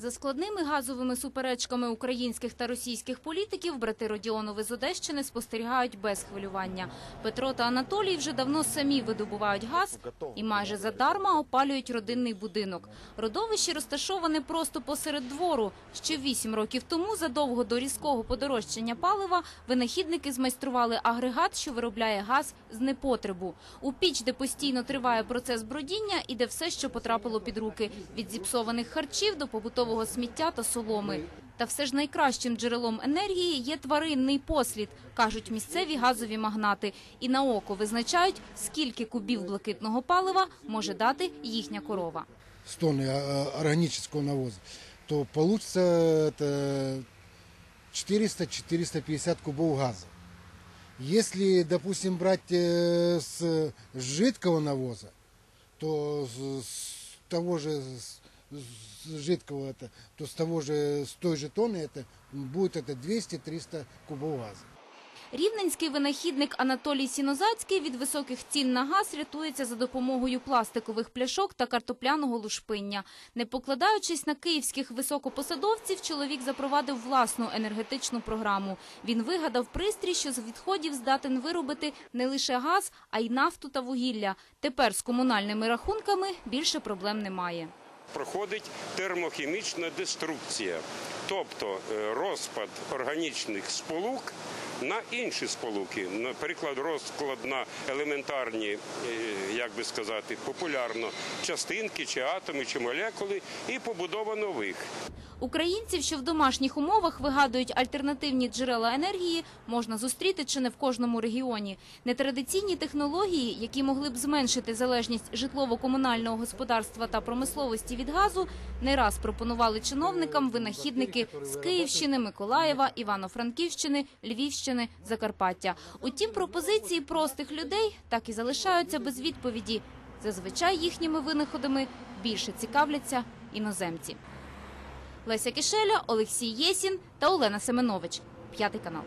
За складними газовими суперечками українських та російських політиків брати Родіонови з Одещини спостерігають без хвилювання. Петро та Анатолій вже давно самі видобувають газ і майже задарма опалюють родинний будинок. Родовище розташоване просто посеред двору. Ще вісім років тому, задовго до різкого подорожчання палива, винахідники змайстрували агрегат, що виробляє газ з непотребу. У піч, де постійно триває процес бродіння, іде все, що потрапило під руки – від зіпсованих харчів до побутового сміття та соломи. Та все ж найкращим джерелом енергії є тваринний послід, кажуть місцеві газові магнати. І на око визначають, скільки кубів блакитного палива може дати їхня корова. 100 тонны а, органического навоза, то получится это 400-450 кубов газа. Если, допустим, брать э, с жидкого навоза, то с, с того же с, с жидкого это, то с того же с той же тонны это будет это 200-300 кубов газа. Рівненський винахідник Анатолій Сінозацький від високих цін на газ рятується за допомогою пластикових пляшок та картопляного лушпиння. Не покладаючись на київських високопосадовців, чоловік запровадив власну енергетичну програму. Він вигадав пристрій, що з відходів здатен виробити не лише газ, а й нафту та вугілля. Тепер з комунальними рахунками більше проблем немає. проходить термохімічна деструкція, тобто е, розпад органічних сполук на інші сполуки, наприклад, розклад на елементарні, е, як би сказати, популярно частинки чи атоми, чи молекули, і побудова нових. Українців, що в домашніх умовах вигадують альтернативні джерела енергії, можна зустріти чи не в кожному регіоні. Нетрадиційні технології, які могли б зменшити залежність житлово-комунального господарства та промисловості від газу, не раз пропонували чиновникам винахідники з Київщини, Миколаєва, Івано-Франківщини, Львівщини, Закарпаття. Утім, пропозиції простих людей так і залишаються без відповіді. Зазвичай їхніми винаходами більше цікавляться іноземці. Леся Кишеля, Олексій Єсін та Олена Семенович. П'ятий канал.